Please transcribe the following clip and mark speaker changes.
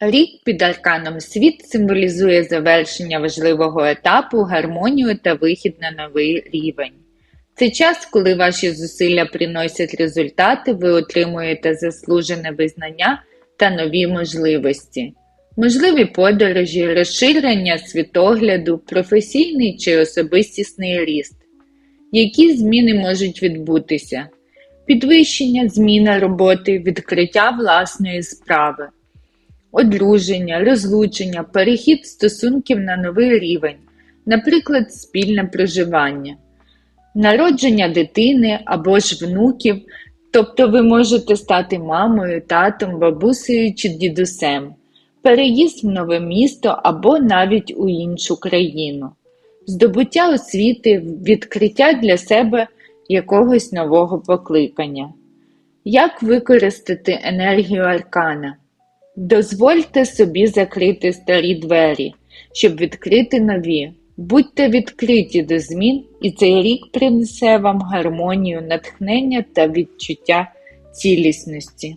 Speaker 1: Рік під арканом світ символізує завершення важливого етапу, гармонію та вихід на новий рівень. Це час, коли ваші зусилля приносять результати, ви отримуєте заслужене визнання та нові можливості. Можливі подорожі, розширення світогляду, професійний чи особистісний ріст. Які зміни можуть відбутися? Підвищення, зміна роботи, відкриття власної справи, одруження, розлучення, перехід стосунків на новий рівень, наприклад, спільне проживання, народження дитини або ж внуків, тобто ви можете стати мамою, татом, бабусею чи дідусем, переїзд в нове місто або навіть у іншу країну, здобуття освіти, відкриття для себе якогось нового покликання. Як використати енергію аркана? Дозвольте собі закрити старі двері, щоб відкрити нові. Будьте відкриті до змін, і цей рік принесе вам гармонію, натхнення та відчуття цілісності.